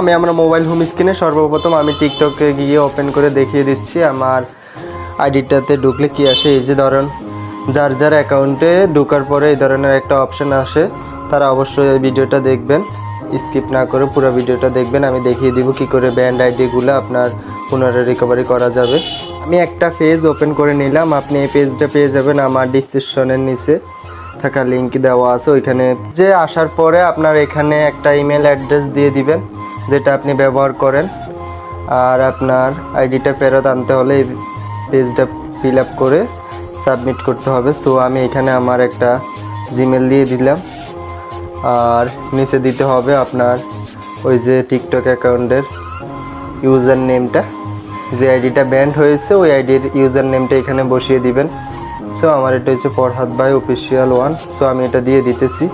আমি আমার mobile home স্ক্রিনে সর্বপ্রথম আমি টিকটকে গিয়ে ওপেন করে দেখিয়ে দিচ্ছি আমার আইডিটাতে ঢুকলে কি আসে? এই যে ধরেন, যার যার অ্যাকাউন্টে ঢোকার পরে এই ধরনের একটা অপশান আসে, তারা অবশ্যই ভিডিওটা দেখবেন। স্কিপ না করে পুরো ভিডিওটা দেখবেন। আমি দেখিয়ে দিব কি করে ব্যান্ড আইডিগুলো আপনার পুনরায় রিকভারি করা যাবে। আমি একটা পেজ ওপেন করে নিলাম। আপনি এই পেজটা পেয়ে যাবেন আমার ডিসক্রিপশনের নিচে। থাকা লিঙ্ক দেওয়া আছে ওইখানে। যে আসার পরে আপনার এখানে একটা ইমেল অ্যাড্রেস দিয়ে দিবেন। যেটা আপনি ব্যবহার করেন, আর আপনার আইডিটা ফেরত আনতে হলে এই পেজটা ফিল আপ করে সাবমিট করতে হবে। সো আমি এখানে আমার একটা জিমেল দিয়ে দিলাম। আর নিচে দিতে হবে আপনার ওই যে টিকটক অ্যাকাউন্টের ইউজার নেমটা যে আইডিটা ব্যান্ড হয়েছে, ওই আইডির ইউজার নেমটা এখানে বসিয়ে দিবেন। সো আমার এটা হচ্ছে ফরহাদ ভাই অফিসিয়াল ওয়ান সো আমি এটা দিয়ে দিতেছি।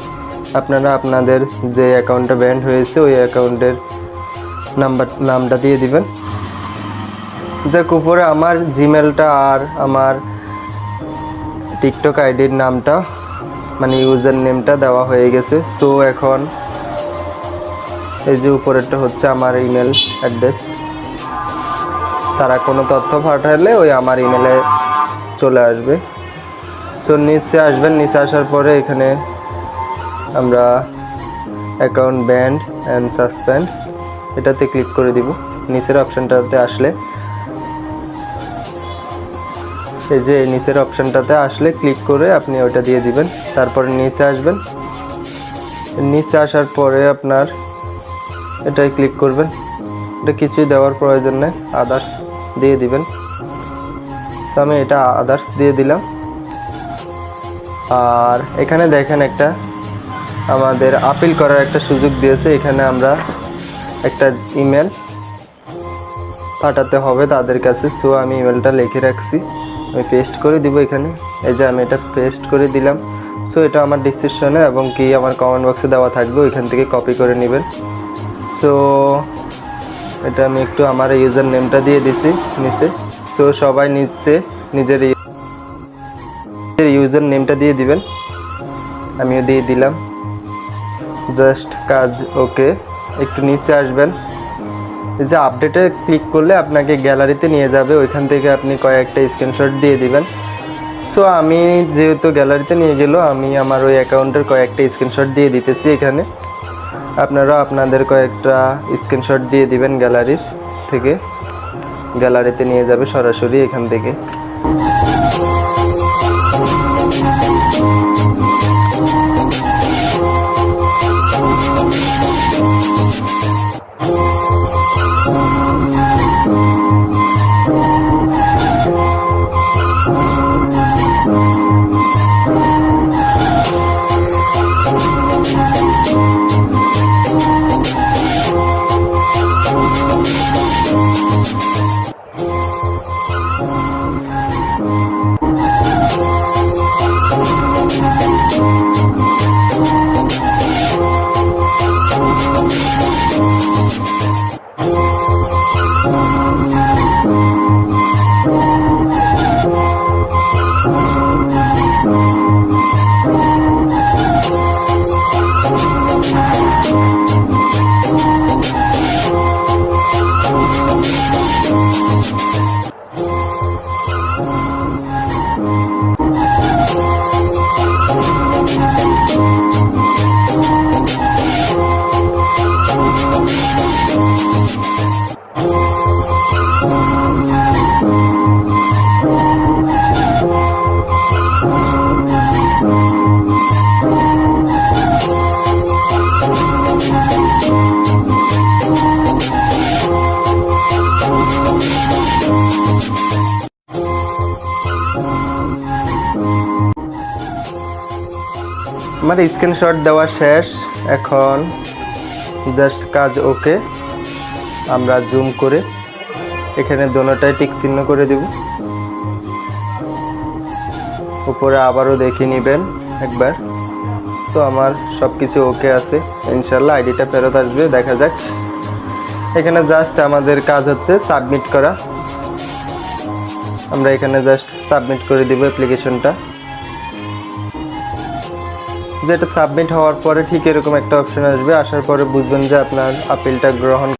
আপনারা আপনাদের যে অ্যাকাউন্টটা ব্যান্ড হয়েছে, ওই অ্যাকাউন্টের নাম্বার, নামটা দিয়ে দিবেন। যাক, উপরে আমার জিমেলটা আর আমার টিকটক আইডির নামটা মানে ইউজার নেমটা দেওয়া হয়ে গেছে। সো এখন এই যে উপরেরটা হচ্ছে আমার ইমেল অ্যাড্রেস তারা কোনো তথ্য পাঠালে ওই আমার ইমেলে চলে আসবে। সো নিচে আসবেন, নিচে আসার পরে এখানে আমরা অ্যাকাউন্ট ব্যান্ড অ্যান্ড সাসপেন্ড এটাতে ক্লিক করে দিব। নিচের অপশানটাতে আসলে। এই যে নিচের অপশানটাতে আসলে ক্লিক করে আপনি ওইটা দিয়ে দিবেন। তারপরে নিচে আসবেন। নিচে আসার পরে আপনার এটাই ক্লিক করবেন। এটা কিছুই দেওয়ার প্রয়োজন নেই। আদার্স দিয়ে দিবেন। So, আমি এটা আদার্স দিয়ে দিলাম। আর এখানে দেখেন একটা আমাদের আপিল করার একটা সুযোগ দিয়েছে। এখানে আমরা একটা ইমেল পাঠাতে হবে তাদের কাছে। সো আমি ইমেলটা লিখে রাখছি। আমি পেস্ট করে দিব এখানে। এই যে আমি এটা পেস্ট করে দিলাম। সো এটা আমার ডিসক্রিপশনে এবং কি আমার কমেন্ট বক্সে দেওয়া থাকবে, ওইখান থেকে কপি করে নেবেন। সো এটা আমি একটু আমার ইউজার নেমটা দিয়ে দিছি নিচে। সো সবাই নিচে নিজের ইউজার নেমটা দিয়ে দিবেন। আমিও দিয়ে দিলাম। জাস্ট কাজ ওকে একটু নিচে আসবেন। এই যে আপডেটে ক্লিক করলে আপনাকে গ্যালারিতে নিয়ে যাবে। ওইখান থেকে আপনি কয়েকটা স্ক্রিনশট দিয়ে দিবেন। সো আমি যেহেতু গ্যালারিতে নিয়ে গেল, আমি আমার ওই অ্যাকাউন্টের কয়েকটা স্ক্রিনশট দিয়ে দিতেছি এখানে। আপনারা আপনাদের কয়েকটা স্ক্রিনশট দিয়ে দিবেন গ্যালারির থেকে। গ্যালারিতে নিয়ে যাবে সরাসরি এখান থেকে। আমার স্ক্রিনশট দেওয়া শেষ। এখন জাস্ট কাজ ওকে আমরা জুম করে এখানে দোনোটাই টিক চিহ্ন করে দেব। উপরে আবারও দেখে নেবেন একবার। তো আমার সব কিছু ওকে আছে। ইনশাল্লাহ আইডিটা ফেরত আসবে, দেখা যাক। এখানে জাস্ট আমাদের কাজ হচ্ছে সাবমিট করা। আমরা এখানে জাস্ট সাবমিট করে দিব অ্যাপ্লিকেশনটা যেটা সাবমিট হওয়ার পরে ঠিক এরকম একটা অপশন আসবে, আসার পরে বুঝবেন যে আপনার আপিলটা গ্রহণ